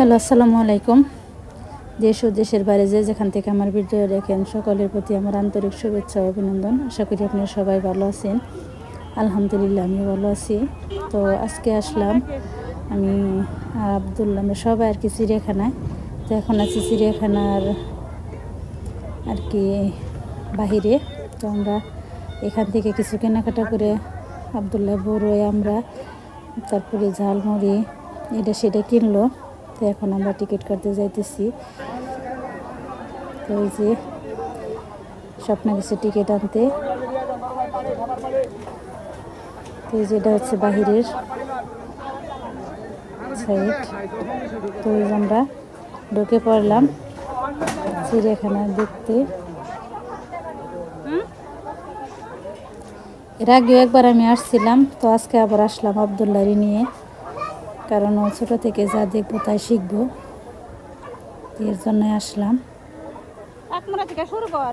Hello, আসসালামু আলাইকুম। দেশ ও দেশের বাইরে যে যেখান থেকে আমার ভিডিও দেখেন, সকলের প্রতি আমার আন্তরিক শুভেচ্ছা অভিনন্দন। আশা করি আপনারা সবাই ভালো আছেন। আলহামদুলিল্লাহ আমি ভালো আছি। তো আজকে আসলাম আমি আর আমরা সবাই আর কি চিড়িয়াখানায়। তো এখন আছি চিড়িয়াখানার আর কি বাহিরে। তো আমরা এখান থেকে কিছু কেনাকাটা করে আবদুল্লাহ বড়ই আমরা। তারপরে ঝালমুড়ি, এটা সেটা কিনলো। তো এখন আমরা টিকিট কাটতে যাইতেছি। তো এই যে স্বপ্ন গেছে টিকিট আনতে। তো এই যে এটা হচ্ছে বাহিরের সাইড তো এই যে আমরা ঢুকে পড়লাম চিড়িয়াখানা দেখতে। এর আগেও একবার আমি আসছিলাম তো আজকে আবার আসলাম আবদুল্লারি নিয়ে। কারণ ও ছোটো থেকে যা দেখব তাই শিখব। তো এর জন্য আসলাম। এক মিনিট থেকে শুরু কর।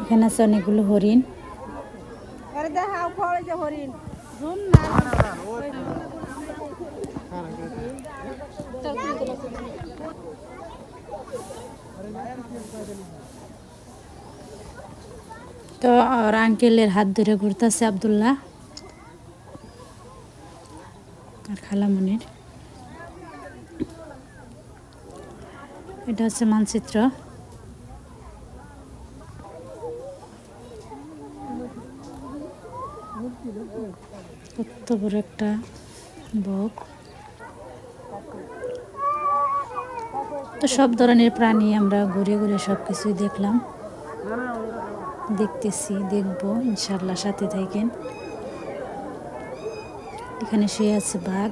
এখানে আছে অনেকগুলো হরিণ। হরিণ। তো আর আঙ্কেলের হাত ধরে ঘুরতেছে আবদুল্লাহ। আর খালামনির এটা হচ্ছে মানচিত্র। কত বড় একটা বক। তো সব ধরনের প্রাণী আমরা ঘুরে ঘুরে সব কিছুই দেখলাম। দেখতেছি, দেখব, ইনশাল্লাহ সাথে থাকেন। এখানে শুয়ে আছে বাঘ।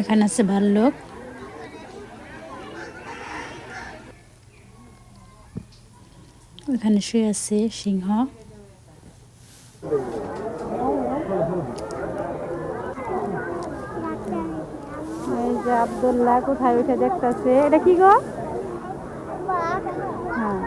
এখানে আছে ভাল্লুক। ওখানে শুয়ে আছে সিংহ। এই যে আব্দুল্লাহ কোথায় উঠে দেখতেছে? এটা কি গো? হ্যাঁ।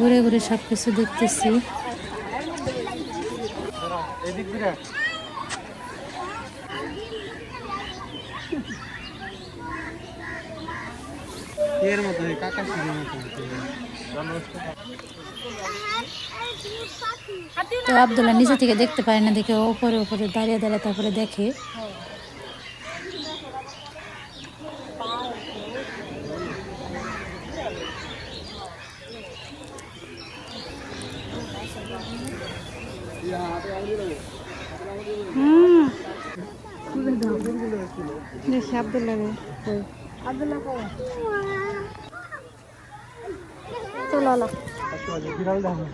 ঘুরে ঘুরে সব কিছু দেখতেছি। এর মতো কাকা সিঁড়ির মতো তো আবদুল্লাহ নিচে থেকে দেখতে পারে না দেখে ওপরে উপরে দাঁড়িয়ে দাঁড়িয়ে তারপরে দেখে। আব্দুল্লাহ রে আব্দুল্লাহ কো চলো আলো বিড়াল দেখো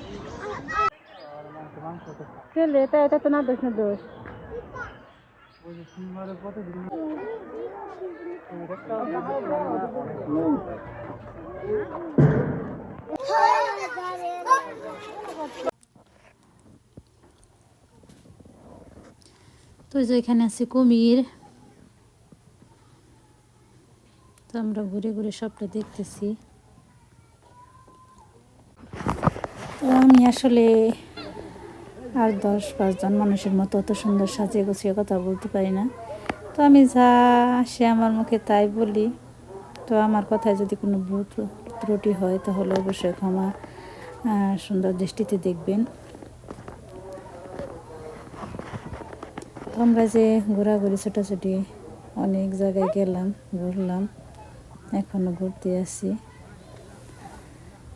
চলে এটা এটা তো না দোষ না দোষ ওই যে সিনেমার পথে তো এই যে এখানে আছে কুমির তো আমরা ঘুরে ঘুরে সবটা দেখতেছি। তো আমি আসলে আর দশ পাঁচজন মানুষের মতো অত সুন্দর সাজিয়ে গুছিয়ে কথা বলতে পারি না। তো আমি যা সে আমার মুখে তাই বলি, তো আমার কথায় যদি কোনো ভুল ত্রুটি হয় তাহলে অবশ্যই ক্ষমা সুন্দর দৃষ্টিতে দেখবেন। আমরা যে ঘোরাঘুরি ছোটাছুটি অনেক জায়গায় গেলাম, ঘুরলাম। এখনও ঘুরতে আসি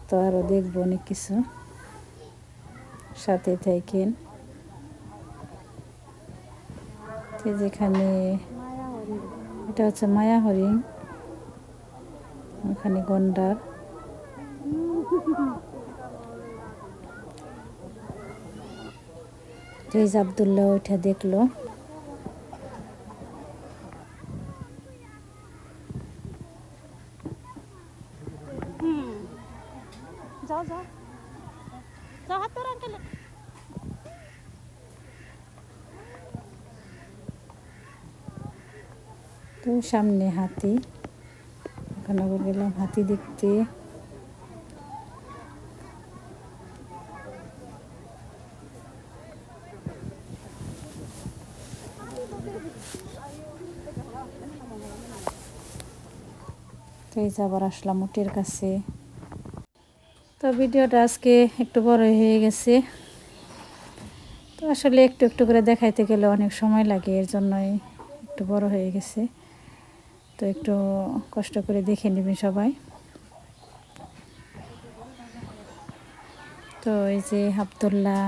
তো আরও দেখব অনেক কিছু। সাথে থাকেন। যেখানে এটা হচ্ছে মায়া হরিণ। ওখানে গন্ডার। রেজ আবদুল্লাহ ওইটা দেখল। তো সামনে হাতি। ওখানে গেলাম হাতি দেখতে। আবার আসলাম উটের কাছে। তো ভিডিওটা আজকে একটু বড় হয়ে গেছে। তো আসলে একটু একটু করে দেখাইতে গেলে অনেক সময় লাগে, এর জন্যই একটু বড় হয়ে গেছে। তো একটু কষ্ট করে দেখে নেবেন সবাই। তো এই যে আবদুল্লাহ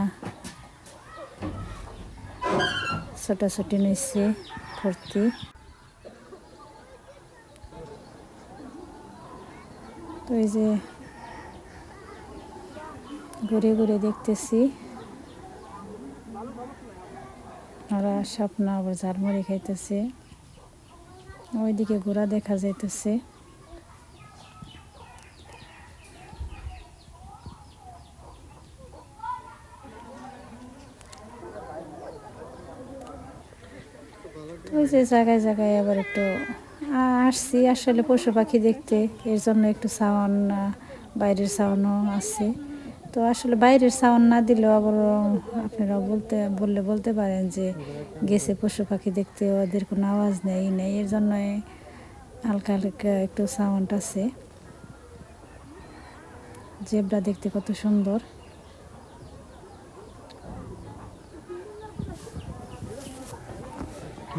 ছোটাছুটি নিচ্ছে ভর্তি। তো এই যে ঘুরে ঘুরে দেখতেছি। ওরা স্বপ্ন আবার ঝালমুড়ি খাইতেছে। ওইদিকে ঘোড়া দেখা যাইতেছে। ওই যে জায়গায় জায়গায় আবার একটু আসছি। আসলে পশু পাখি দেখতে, এর জন্য একটু সাউন্ড বাইরের সাউন্ডও আছে। তো আসলে বাইরের সাউন্ড না দিলেও আবার আপনারা বলতে বললে বলতে পারেন যে গেছে পশু পাখি দেখতে ওদের কোনো আওয়াজ নেই নেই এর জন্য হালকা হালকা একটু সাউন্ড আছে। জেবরা দেখতে কত সুন্দর।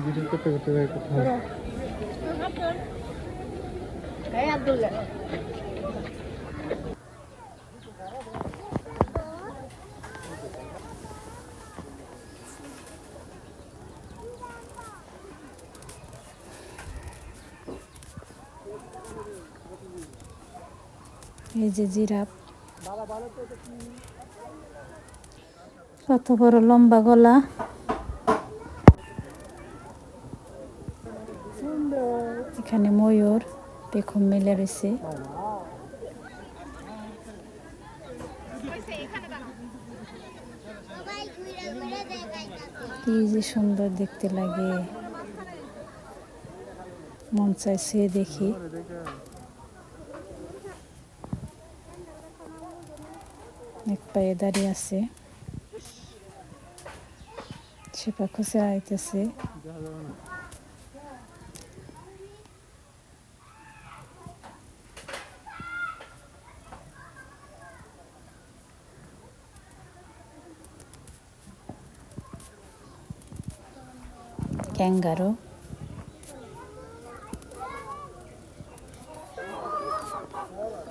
ভিডিও এই যে জিরাফ। কত বড় লম্বা গলা। এখানে ময়ূর পেখম মেলে রয়েছে। কি যে সুন্দর দেখতে লাগে। মন চাইছে দেখি। এক পায়ে দাঁড়িয়ে আছে সেপা খুশে আইতেছে ক্যাঙ্গারো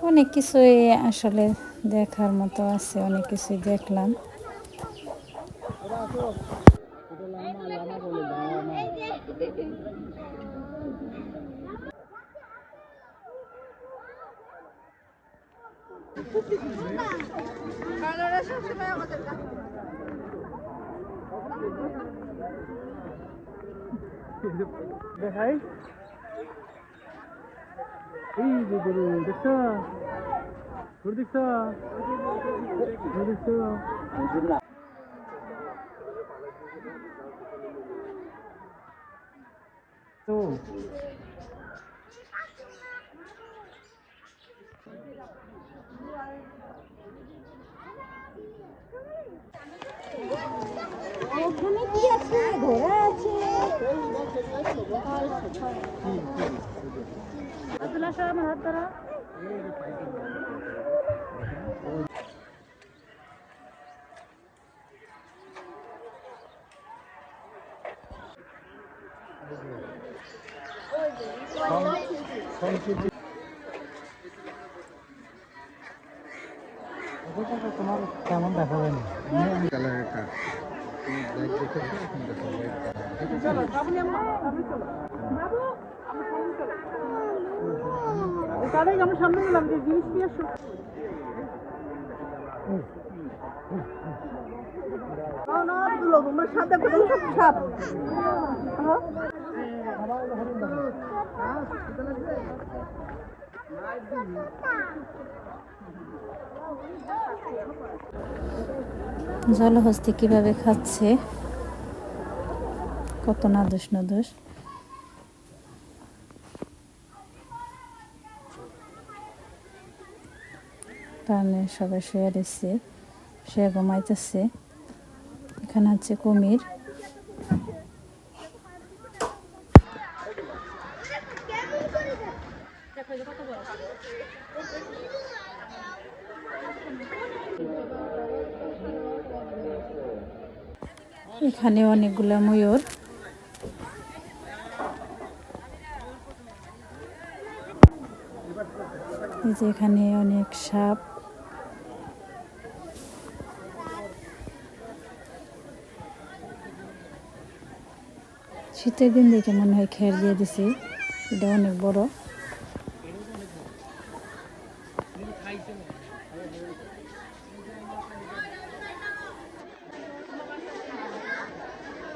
অনেক কিছুই আসলে দেখার মতো আছে অনেক কিছুই দেখলাম। দেখাই। এই দেখছ তো ওখানে কি আছে? ঘোড়া আছে। আব্দুল্লাহ সাহেব হাত ধরো। তোমার কেমন দেখা এখন দেখো তাহলে আমরা সামনে গেলাম যে জিনিস নিয়ে তোমার সাথে সাপ জলহস্তি কীভাবে খাচ্ছে? কত না দোষ নাদোষ দোষ। প্রাণে সবাই শুয়ে রয়েছে, শুয়ে ঘুমাইতেছে। এখানে হচ্ছে কুমির। এখানে অনেকগুলা ময়ূর। এখানে অনেক সাপ। শীতের দিন দেখে মনে হয় খের দিয়ে দিছি, এটা অনেক বড়।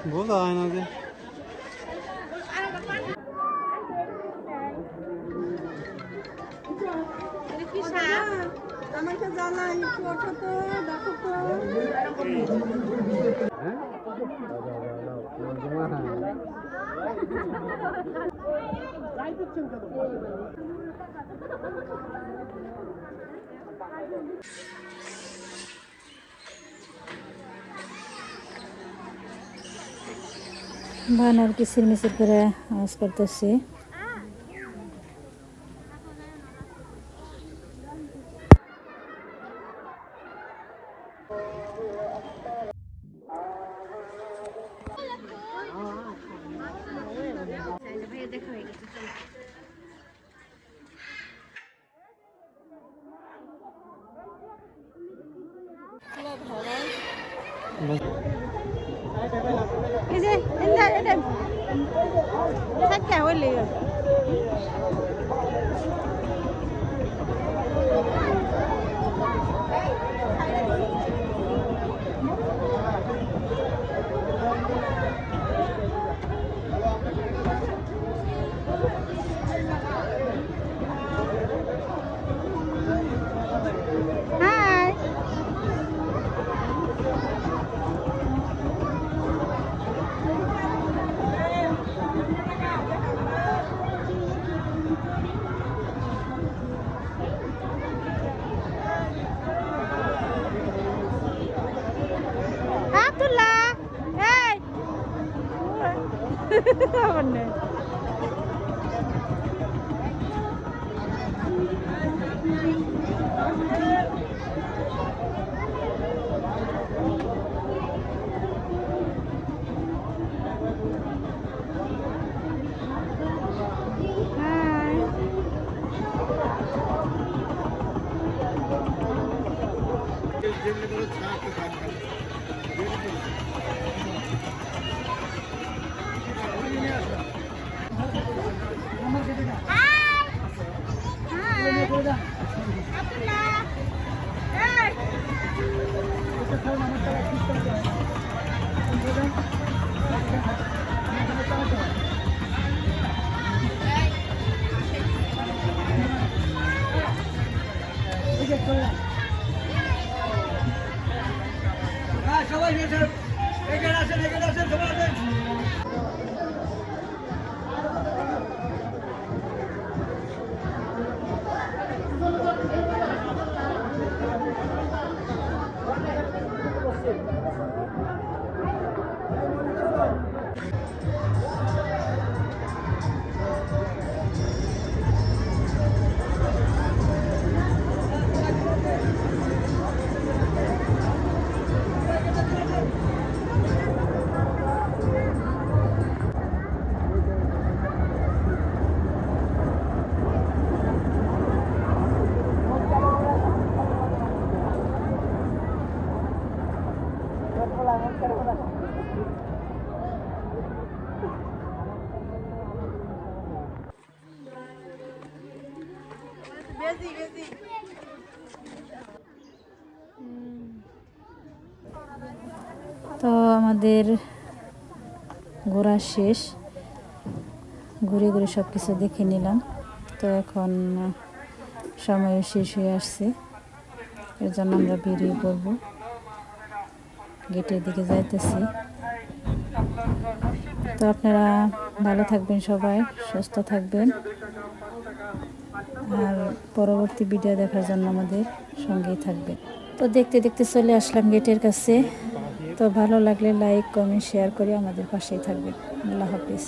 হয় না যে আমাকে জানাই একটু ওঠো তো দেখো তো বানর কিসির মিচির করে আওয়াজ করতেছে এই যে এটা এটা থাকে হইলে হাই আমাদের ঘোরা শেষ। ঘুরে ঘুরে সব কিছু দেখে নিলাম। তো এখন সময় শেষ হয়ে আসছে। এর জন্য আমরা বেরিয়ে পড়ব। গেটের দিকে যাইতেছি। তো আপনারা ভালো থাকবেন সবাই, সুস্থ থাকবেন। আর পরবর্তী ভিডিও দেখার জন্য আমাদের সঙ্গেই থাকবেন। তো দেখতে দেখতে চলে আসলাম গেটের কাছে। তো ভালো লাগলে লাইক কমেন্ট শেয়ার করে আমাদের পাশেই থাকবে আল্লাহ হাফিজ।